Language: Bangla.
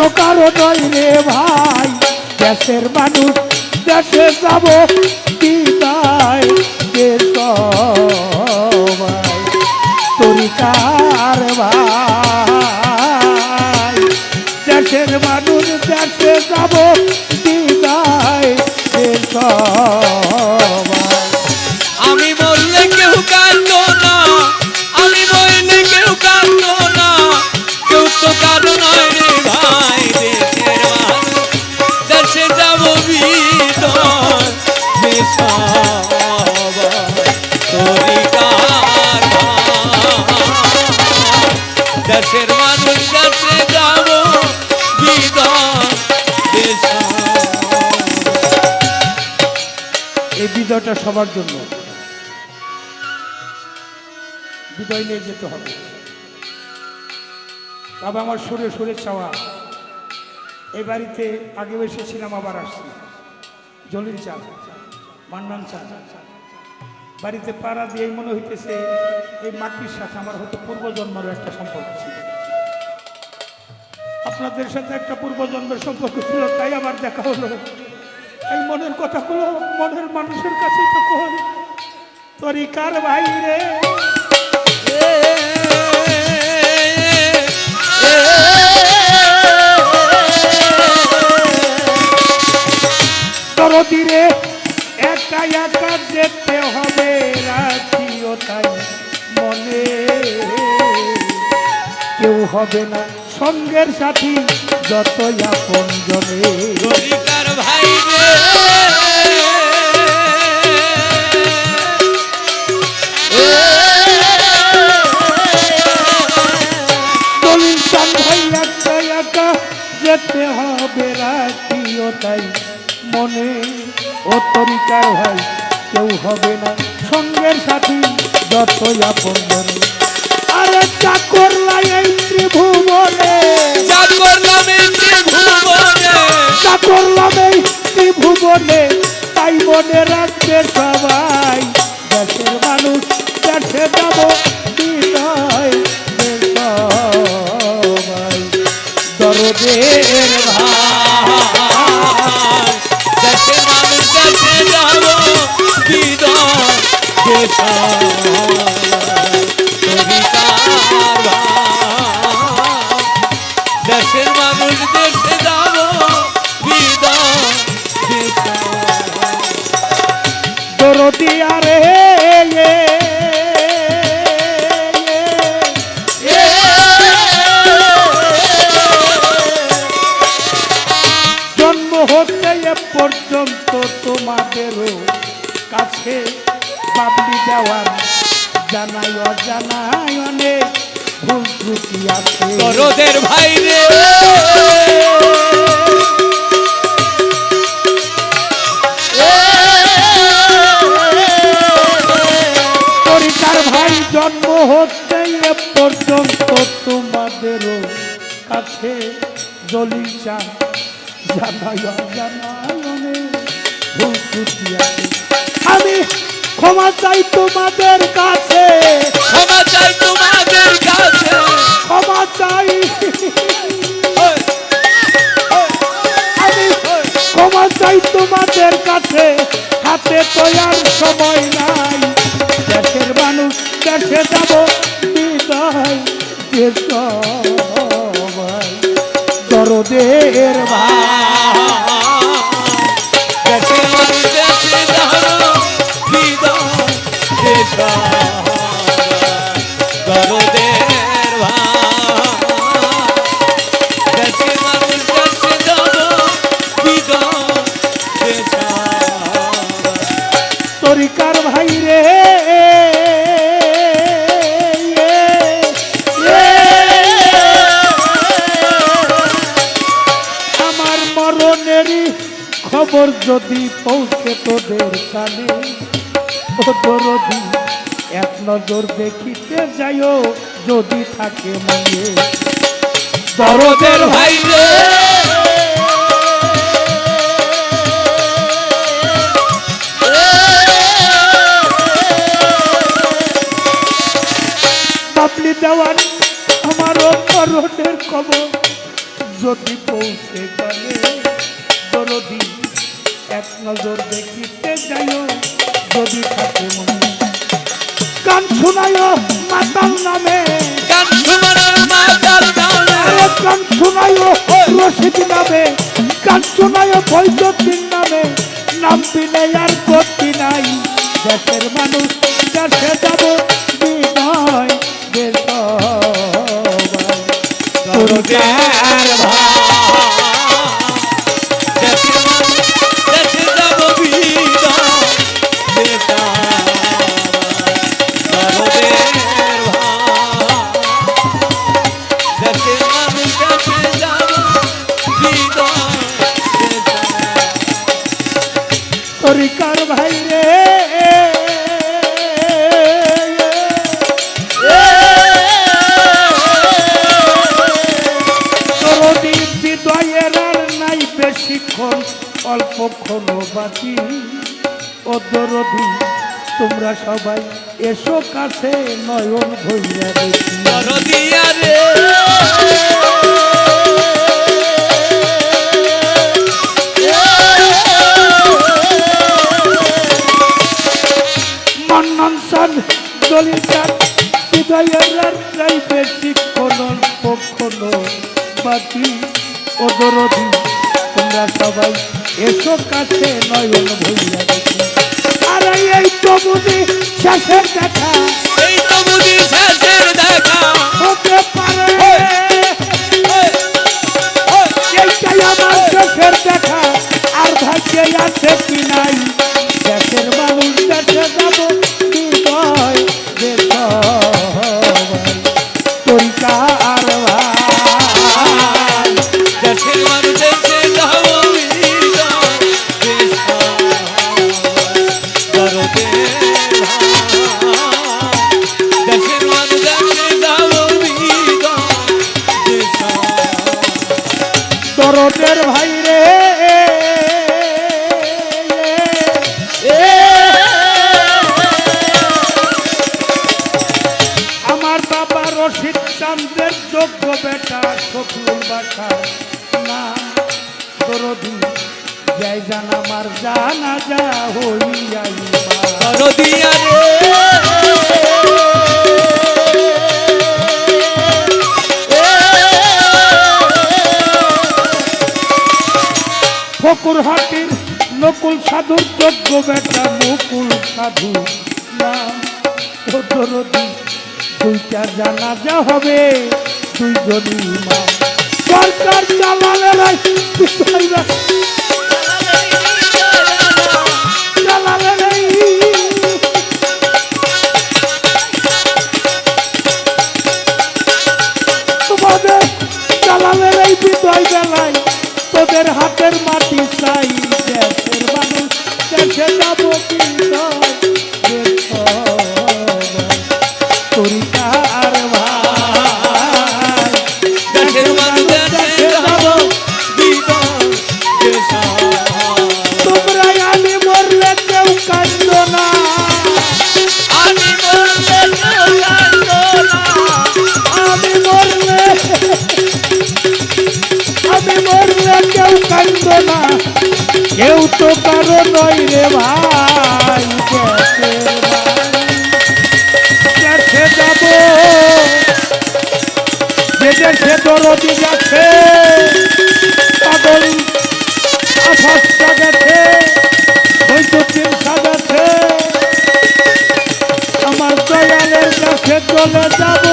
তো কারও নয় রে ভাই। দেশের মানুষ, দেশে যাব বিদায় দে সবাই? তরিকার ভাই? দেশের মানুষ, দেশে যাব বিদায় দে এই বিজয়টা সবার জন্য। বিজয় নিয়ে যেতে হবে। তবে আমার সুরে সুরে চাওয়া। এই বাড়িতে আগে এসেছিলাম, আবার আসছি। জলিল চা, মান্নান চা। বাড়িতে পাড়া দিয়ে মনে হইতেছে এই মাটির সাথে আমার হয়তো পূর্বজন্মেরও একটা সম্পর্ক ছিল। আপনাদের সাথে একটা পূর্বজন্মের সম্পর্ক ছিল, তাই আমার দেখা হলো। এই মনের কথাগুলো মনের মানুষের কাছে তো কই? তরিকার ভাই রে দরদিরে, একা একা যেতে হবে, রাখিও তাই মনে। কেউ হবে না সঙ্গের সাথী, যতই আপন রবিকার ভাই যেতে মনে ও তরিকার কেউ হবে না সঙ্গের সাথী যতই আপন আরে চাকর লাই নামে ত্রিভুবনে চাকর লামেই ভুবনে তাই মনে রাখবে সবাই। দরদের ভাই রে। পরিকার ভাই জন্ম হতে এ পর্যন্ত তোমাদেরও কাছে জলিচা। জানাই আমি ক্ষমা চাই তোমাদের কাছে। ক্ষমা চাই তোমাদের কাছে হাতে তো আর সময় নাই। দেশের মানুষ দেশে যাব বিদায় দরদের ভাই। মরণেরই খবর যদি পৌঁছে তোদের কানে দরদি এক নজর দেখিতে যাইও যদি থাকে মনে। দরদের ভাই রে! বাবলি দেওয়ান আমার মরণের খবর যদি পৌঁছে গেলে। দরদি এক নজর দেখিতে যাইও যদি থাকে মনে। গান শোনায় মাতাল নামে। গান শুনানোর মাতাল নামে। আরে গান শোনায় রশিদ নামে। গান শোনায় বৈদ্যুতিক নামে। নাম দিলে আর গতি নাই। দেশের মানুষ দেশে যাব বিনয় দেশ ও দরদি তোমরা সবাই এসো কাছে নয়ন ভৈরা দেখি। মন্নন সান দলিল চান হৃদয়ের ও তোমরা সবাই এসো কাছে নয়ন দেখি। আরে এই তো বুঝি শেষের দেখা। এই তো বুঝি শেষের দেখা। হতে পারে। এইটাই আমার শেষের দেখা। আর ভাগ্যে আছে কি নাই? দেশের মানুষ দেশে যাব হৃদয় দেশ তরিকা আর ভাই। দেশের মানুষ জান আমার জানা যা হইয়াই মা দরদিয়া রে। ফকুর হাটির নকুল সাধুর যোগ্য বেটা নকুল সাধু নাম। দরদি দুইটা জানা যা হবে দুইজনই মা সরকার চালালে চালালের এই বিদয় বেলায় তোদের হাতের মাটি চাই দেশের মানুষ দেশে যাব তরিকা ভাই দেশে যাব। যে দেশে দরদি গেছে পাগল আফাসটা গেছে। বৈদ্যুতিক সাজাছে আমার দয়ালের কাছে চলে যাব।